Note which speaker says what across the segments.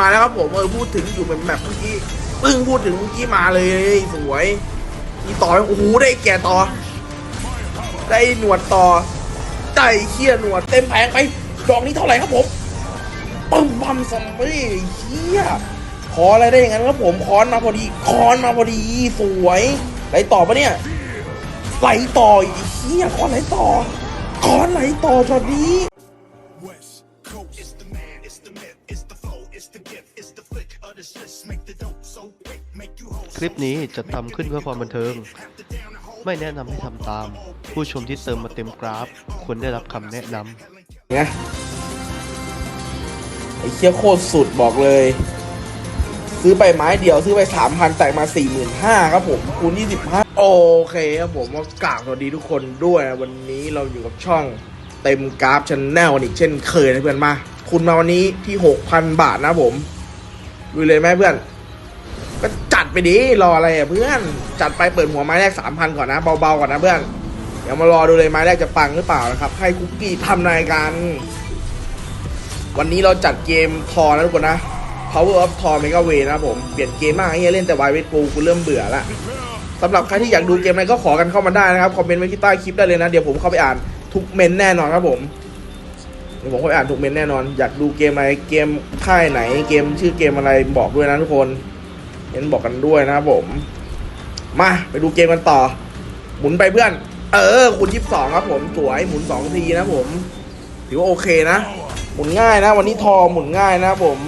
Speaker 1: มาแล้วครับผมเออพูดถึงอยู่เป็นแบบเมื่อกี้ปึ้งพูดถึงเมื่อกี้มาเลยสวยมีต่อโอ้โหได้แก่ต่อ ได้หนวดต่อได้เขี้ยหนวดเต็มแผงไปดอกนี้เท่าไหร่ครับผมปึ้มบัมซัมบี้เขี้ยขออะไรได้อย่างนั้นครับผมคอนมาพอดีคอนมาพอดีสวยไหลต่อปะเนี่ยไหลต่ออีกเขี้ยคอนไหลต่อคอนไหลต่อช็อตนี้
Speaker 2: คลิปนี้จะทำขึ้นเพื่อความบันเทิง ไม่แนะนำให้ทำตาม ผู้ชมที่เติมมาเต็มกราฟ ควรได้รับคำแนะนำ
Speaker 1: ไงไอ้เคี้ยโคตรสุดบอกเลย ซื้อไปไม้เดียวซื้อไปสามพันแตกมาสี่หมื่นห้าครับผมคูณยี่สิบห้าโอเคครับผมก็กาบสวัสดีทุกคนด้วยวันนี้เราอยู่กับช่องเต็มกราฟชันแนลอีกเช่นเคยนะเพื่อนมา คุณมาวันนี้ที่หกพันบาทนะผม ดูเลยไหมเพื่อน ก็จัดไปดิรออะไรอะเพื่อน จัดไปเปิดหัวไม้แรกสามพันก่อนนะเบาๆก่อนนะเพื่อนเดี๋ยวมารอดูเลยไม้แรกจะปังหรือเปล่านะครับ ให้คุกกี้ทำนายกัน วันนี้เราจัดเกมทอนะทุกคนนะ Power of Thor Mega Way นะผม เปลี่ยนเกมมากไอ้เหี้ยเล่นแต่วายเวทกูกูเริ่มเบื่อละสำหรับใครที่อยากดูเกมอะไรก็ขอกันเข้ามาได้นะครับ คอมเมนต์ไว้ที่ใต้คลิปได้เลยนะ เดี๋ยวผมเข้าไปอ่านทุกเมนแน่นอนครับผม ผมเข้าไปอ่านทุกเมนแน่นอน อยากดูเกมอะไรเกมค่ายไหน เกมชื่อเกมอะไรบอกด้วยนะทุกคนเน้นบอกกันด้วยนะครับผม มาไปดูเกมกันต่อ หมุนไปเพื่อน เออคุณยี่สิบสองครับผมสวยหมุนสองทีนะผม ถือว่าโอเคนะ หมุนง่ายนะ วันนี้ทอหมุนง่ายนะผม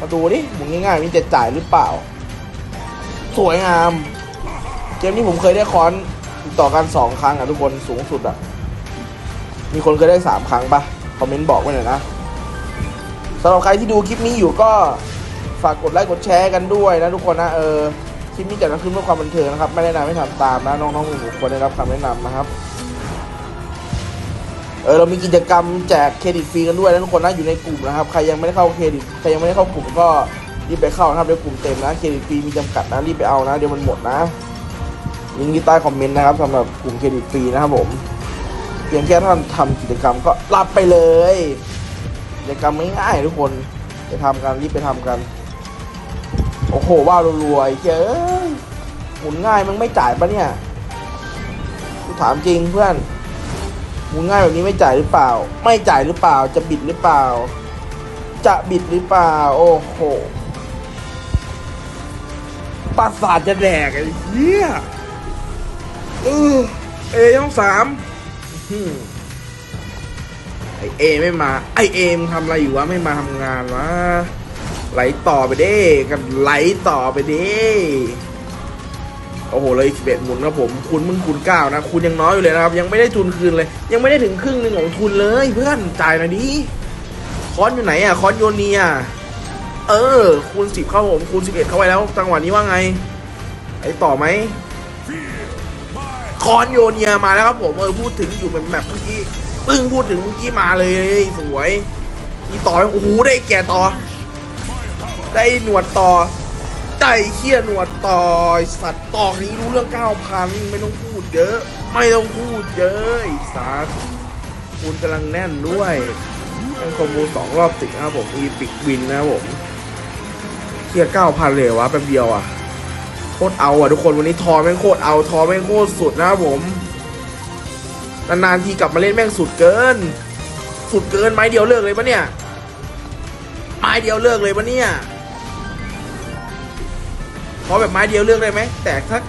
Speaker 1: มาดูดิหมุนง่ายๆนี่จะจ่ายหรือเปล่า สวยงาม เกมนี้ผมเคยได้คอนต่อกันสองครั้งอะทุกคนสูงสุดอะ มีคนเคยได้สามครั้งปะคอมเมนต์บอกไว้หน่อยนะสำหรับใครที่ดูคลิปนี้อยู่ก็ฝากกดไลค์กดแชร์กันด้วยนะทุกคนนะเออคลิปนี้จัดขึ้นเพื่อความบันเทิงนะครับ ไม่แนะนำให้ทำตามนะน้องๆหนูๆควรได้รับคำแนะนำนะครับเออเรามีกิจกรรมแจกเครดิตฟรีกันด้วยนะทุกคนนะอยู่ในกลุ่มนะครับ ใครยังไม่ได้เข้าเครดิตใครยังไม่ได้เข้ากลุ่มก็รีบไปเข้านะครับเดี๋ยวกลุ่มเต็มนะเครดิตฟรีมีจำกัดนะรีบไปเอานะเดี๋ยวมันหมดนะลิงก์ที่ใต้คอมเมนต์นะครับสำหรับกลุ่มเครดิตฟรีนะครับผม พียงแค่ท่านทำกิจกรรมก็รับไปเลย กิจกรรมง่ายๆทุกคนไปทำกันรีบไปทำกัน โอ้โหว้าวรวยเจ้ยหมุนง่ายมันไม่จ่ายปะเนี่ยกูถามจริงเพื่อนหมุนง่ายแบบนี้ไม่จ่ายหรือเปล่า ไม่จ่ายหรือเปล่า จะบิดหรือเปล่า จะบิดหรือเปล่า โอ้โหประสาทจะแดกไอ้เหี้ยเออเอช่องสาม ไอเอไม่มา ไอเอมทำอะไรอยู่วะไม่มาทำงานวะไหลต่อไปเด้กันไหลต่อไปเด้โอ้โหเลยสิบเอ็ดหมุนครับผม คุณมึงคูณเก้านะ คุณยังน้อยอยู่เลยนะครับ ยังไม่ได้ทุนคืนเลย ยังไม่ได้ถึงครึ่งหนึ่งของทุนเลยเพื่อนจ่ายหน่อยดิคอนอยู่ไหนอะคอนโยเนียเออคูณสิบเข้าผมคูณสิบเอ็ดเข้าไปแล้วจังหวะนี้ว่าไงไอต่อไหม คอนโยเนียมาแล้วครับผมเออพูดถึงอยู่เป็นแบบเมื่อกี้ปึ้งพูดถึงเมื่อกี้มาเลยสวยมีต่อโอ้โหได้แก่ต่อ ได้หนวดต่อได้เขี้ยหนวดต่อสัตว์ตอกนี้รู้เรื่องเก้าพันไม่ต้องพูดเยอะ ไม่ต้องพูดเยอะสัตว์คุณกำลังแน่นด้วยเป็นคอมโบสองรอบติดนะครับผมอีปิกวินนะครับผมเขี้ยเก้าพันเลยวะแป๊บเดียวอะ คตรเอาอะทุกคนวันนี้ทอแม่งโคตรเอาทอแม่งโคตรสุดนะครับผมนานๆทีกลับมาเล่นแม่งสุดเกิน สุดเกินไม้เดียวเลิกเลยปะเนี่ยไม้เดียวเลิกเลยปะเนี่ยขอแบบไม้เดียวเลือกได้ไหมแตกสัก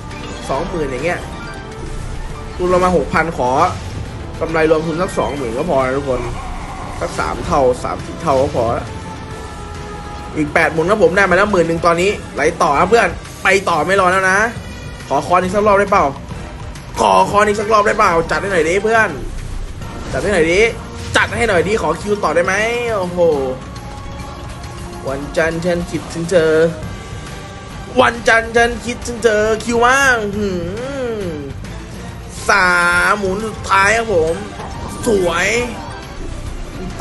Speaker 1: สองหมื่นอย่างเงี้ยทุนเรามาหกพันขอกำไรรวมทุนสักสองหมื่นก็พอนะทุกคนสักสามเท่าสามสิบเท่าก็พออีกแปดหมุนครับผมได้มาแล้วหมื่นหนึ่งตอนนี้ไหลต่อครับเพื่อน ไปต่อไม่รอแล้วนะ ขอคอนอีกสักรอบได้เปล่า ขอคอนอีกสักรอบได้เปล่า จัดให้หน่อยดิเพื่อน จัดให้หน่อยดิ จัดให้หน่อยดิ ขอคิวต่อได้ไหมโอ้โห วันจันทร์ฉันคิดถึงเธอ วันจันทร์ฉันคิดถึงเธอ คิวว่างหืมสามหมุนสุดท้ายครับผม สวย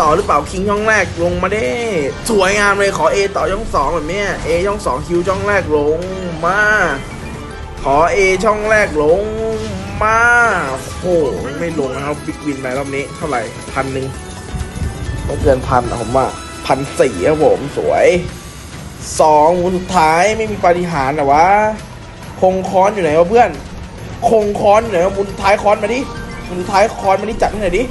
Speaker 1: ต่อหรือเปล่าคิงช่องแรกลงมาได้สวยงามเลยขอ A ต่อช่องสองแบบนี้ A ช่องสองคิวช่องแรกลงมา ขอ A ช่องแรกลงมาโอ้ไม่ลงนะครับบิ๊กวินไปรอบนี้เท่าไหร่พันหนึ่งต้องเกินพันอะผมว่าพันสี่ครับผมสวยสองหมุนสุดท้ายไม่มีปาฏิหาริย์เหรอวะคงค้อนอยู่ไหนวะเพื่อน คงค้อนอยู่ไหนวะหมุนท้ายค้อนมาดิหมุนท้ายค้อนมาดิจัดให้หน่อยดิ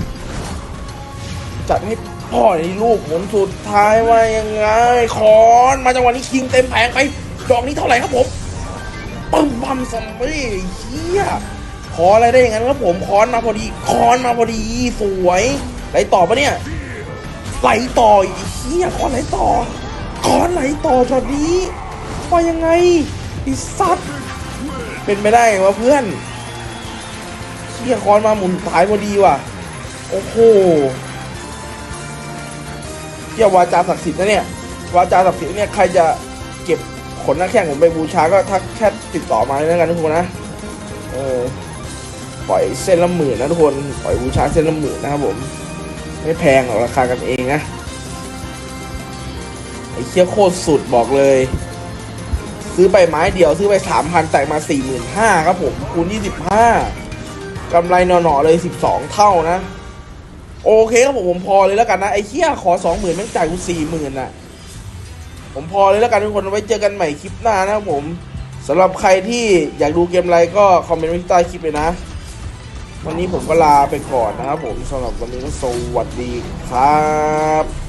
Speaker 1: จัดให้พ่อหน่อยลูกหมุนสุดท้ายว่ายังไงคอนมาจังหวะนี้คิงเต็มแผงไปดอกนี้เท่าไหร่ครับผมปึ้มบัมซัมบี้เฮียขออะไรได้อย่างนั้นครับผมคอนมาพอดีคอนมาพอดีสวยไหลต่อปะเนี่ยไหลต่อเฮียคอนไหลต่อคอนไหลต่อช็อตนี้ว่ายังไงไอีสัตเป็นไปได้วะเพื่อนเฮียคอนมาหมุนสายพอดีว่ะโอ้โห เฮียวาจาศักดิ์สิทธิ์นะเนี่ยวาจาศักดิ์สิทธิ์เนี่ยใครจะเก็บขนหน้าแข้งผมไปบูชาก็ทักแค่ติดต่อมาเลยแล้วกันทุกคนนะเออปล่อยเส้นละหมื่นนะทุกคนปล่อยบูชาเส้นละหมื่นนะครับผมไม่แพงหรอกราคากันเองนะไอ้เคี้ยโคตรสุดบอกเลย ซื้อไปไม้เดียวซื้อไปสามพันแตกมาสี่หมื่นห้าครับผมคูณยี่สิบห้ากำไรหน่อๆเลยสิบสองเท่านะ โอเคครับผมผมพอเลยแล้วกันนะไอ้เคี้ยขอสองหมื่นแม่งจ่ายกูสี่หมื่นอะผมพอเลยแล้วกันทุกคนไว้เจอกันใหม่คลิปหน้านะครับผมสำหรับใครที่อยากดูเกมอะไรก็คอมเมนต์ไว้ที่ใต้คลิปเลยนะ วันนี้ผมก็ลาไปก่อนนะครับผมสำหรับวันนี้ก็สวัสดีครับ